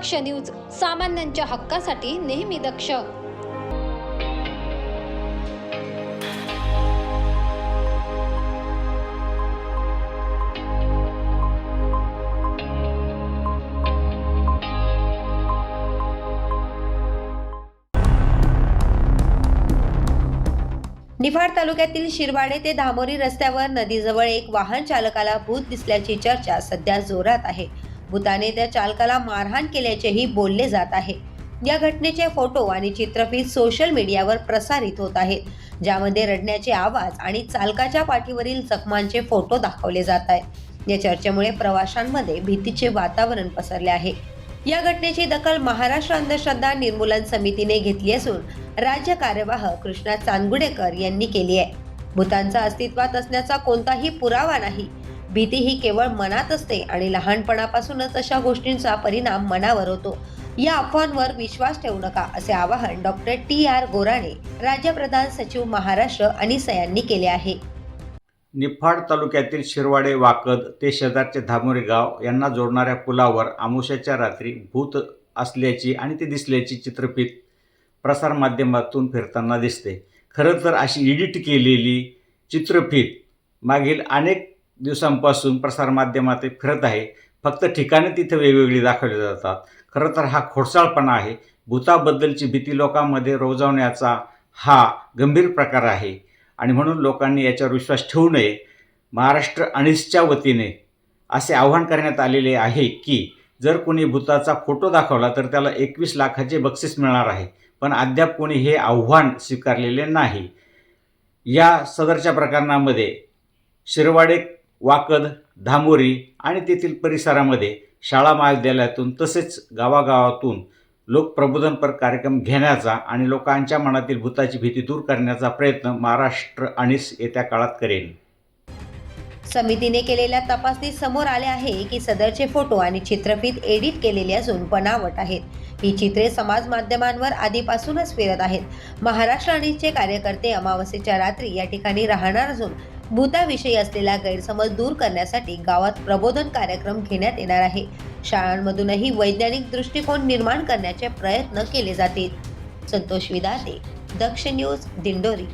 दक्ष news सामान्यांच्या हक्कासाठी नेहमी दक्ष. निफाड तालुक्यातील शिरवाडे ते धामोरी रस्त्यावर नदीजवळ एक वाहन चालकाला भूत दिसल्याची चर्चा सध्या जोरात आहे. भूताने त्या चालकाला मारहाण केल्याचेही बोलले जात आहे. या घटनेचे फोटो आणि चित्रफित सोशल मीडियावर प्रसारित होत आहेत ज्यामध्ये रडण्याचे आवाज आणि चालकाच्या पाठीवरील जखमांचे फोटो दाखवले जात आहेत. या चर्चेमुळे प्रवाशांमध्ये भीतीचे वातावरण पसरले आहे. या घटनेची दखल महाराष्ट्र अंधश्रद्धा निर्मूलन समितीने घेतली असून राज्य कार्यवाह कृष्णा चांदगुडेकर यांनी केली आहे. भूतांचा अस्तित्वात असण्याचा कोणताही पुरावा नाही भीती ही केवळ मनात असते आणि लहानपणापासूनच अशा गोष्टींचा परिणाम मनावर होतो. या अफवांवर विश्वास ठेवू नका असे आवाहन डॉक्टर टी. आर. गोराणे राज्यप्रधान सचिव महाराष्ट्र अनिसा यांनी केले आहे. निफाड तालुक्यातील शिरवाडे वाकद ते शेजारचे धामोरे गाव यांना जोडणाऱ्या पुलावर आमुष्याच्या रात्री भूत असल्याची आणि ते दिसल्याची चित्रफित प्रसारमाध्यमातून फिरताना दिसते. खरं तर अशी एडिट केलेली चित्रफित मागील अनेक दिवसांपासून प्रसारमाध्यमात फिरत आहे. फक्त ठिकाणे तिथे वेगवेगळी दाखवली जातात. खरं तर हा खोडसाळपणा आहे. भूताबद्दलची भीती लोकांमध्ये रोजावण्याचा हा गंभीर प्रकार आहे. आणि म्हणून लोकांनी याच्यावर विश्वास ठेवू नये. महाराष्ट्र अनिसच्या वतीने असे आव्हान करण्यात आलेले आहे की जर कोणी भूताचा फोटो दाखवला तर त्याला एकवीस लाखाचे बक्षीस मिळणार आहे. पण अद्याप कोणी हे आव्हान स्वीकारलेले नाही. या सदरच्या प्रकरणामध्ये शिरवाडे वाकद धामोरी आणि तेथील परिसरामध्ये शाळा महाविद्यालयातून तसेच गावागावातून लोक प्रबोधनपर कार्यक्रम घेण्याचा आणि लोकांच्या मनातील भूताची भीती दूर करण्याचा प्रयत्न महाराष्ट्र आणि येत्या काळात करेल समितीने केलेल्या तपासणीत समोर आले आहे की सदरचे फोटो आणि चित्रफित एडिट केलेले असून बनावट आहेत. ही चित्रे समाज माध्यमांवर आधीपासूनच फिरत आहेत. महाराष्ट्र अणीचे कार्यकर्ते अमावस्येच्या रात्री या ठिकाणी राहणार असून भूताविषयी असलेला गैरसमज दूर करण्यासाठी गावात प्रबोधन कार्यक्रम घेण्यात येणार आहे. शाळांमधूनही वैज्ञानिक दृष्टिकोन निर्माण करण्याचे प्रयत्न केले जातील. संतोष विदाते दक्ष न्यूज दिंडोरी.